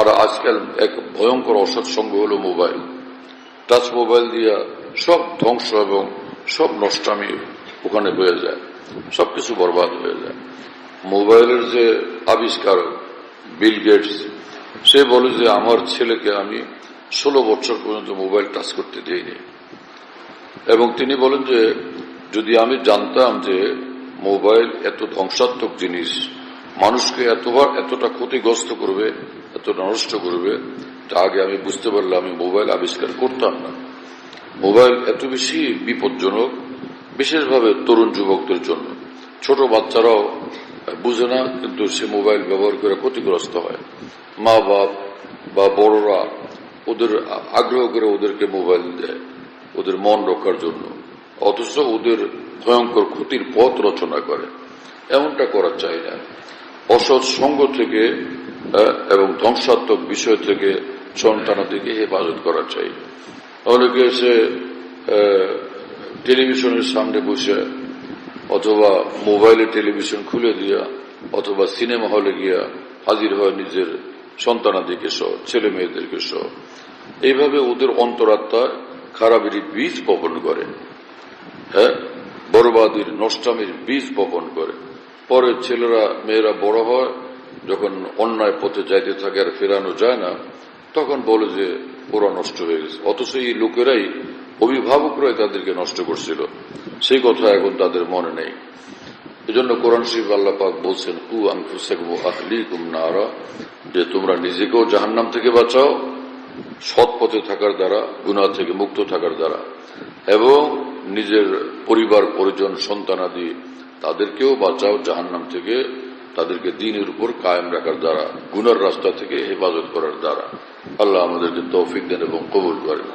আর আজকাল এক ভয়ঙ্কর অসৎসঙ্গ হলো মোবাইল। টাচ মোবাইল দিয়া সব ধ্বংস এবং সব নষ্টামি ওখানে হয়ে যায়। সবকিছু বরবাদ হয়ে যায়। মোবাইলের যে আবিষ্কারক বিল গেটস সে বলে যে আমার ছেলেকে আমি ষোলো বছর পর্যন্ত মোবাইল টাচ করতে দিইনি। এবং তিনি বলেন যে, যদি আমি জানতাম যে মোবাইল এত ধ্বংসাত্মক জিনিস মানুষকে এতবার এতটা ক্ষতিগ্রস্ত করবে, এতটা নষ্ট করবে, তা আগে আমি বুঝতে পারলে আমি মোবাইল আবিষ্কার করতাম না। মোবাইল এত বেশি বিপজ্জনক, বিশেষভাবে তরুণ যুবকদের জন্য। ছোট বাচ্চারাও বুঝে না, কিন্তু সে মোবাইল ব্যবহার করে ক্ষতিগ্রস্ত হয়। মা বাপ বা বড়রা ওদের আগ্রহ করে ওদেরকে মোবাইল দেয়, ওদের মন রক্ষার জন্য। অথচ ওদের ভয়ঙ্কর ক্ষতির পথ রচনা করে। এমনটা করা চাই না। অসৎ সঙ্গ থেকে এবং ধ্বংসাত্মক বিষয় থেকে সন্তানাদিকে হেফাজত করা চাই। অনেকে এসে টেলিভিশনের সামনে বসে, অথবা মোবাইলে টেলিভিশন খুলে দিয়া, অথবা সিনেমা হলে গিয়া হাজির হয় নিজের সন্তানাদিকে সহ, ছেলে মেয়েদেরকে সহ। এইভাবে ওদের অন্তরাত্মা খারাপের বীজ বপন করে হ্যাঁ? বরবাদির নষ্টামির বীজ বপন করে। পরে ছেলেরা, মেয়েরা বড় হয়, যখন অন্যায় পথে যাইতে থাকে আর ফেরানো যায় না, তখন বলে যে ওরা নষ্ট হয়ে গেছে। অথচ এই লোকেরাই অভিভাবকরাই তাদেরকে নষ্ট করছিল। সেই কথা এখন তাদের মনে নেই। এজন্য কোরআন শরীফ আল্লাহ পাক বলছেন, কু আনফুসাকুম আহলিকুম নারা যে তোমরা নিজেকেও জাহান্নাম থেকে বাঁচাও, সৎ পথে থাকার দ্বারা, গুনাহ থেকে মুক্ত থাকার দ্বারা। এবং নিজের পরিবার, পরিজন সন্তানাদি তাদেরকেও বাঁচাও জাহান্নাম থেকে, তাদেরকে দিনের উপর কায়েম রাখার দ্বারা, গুনার রাস্তা থেকে হেফাজত করার দ্বারা। আল্লাহ আমাদেরকে তৌফিক দেন এবং কবুল করেন।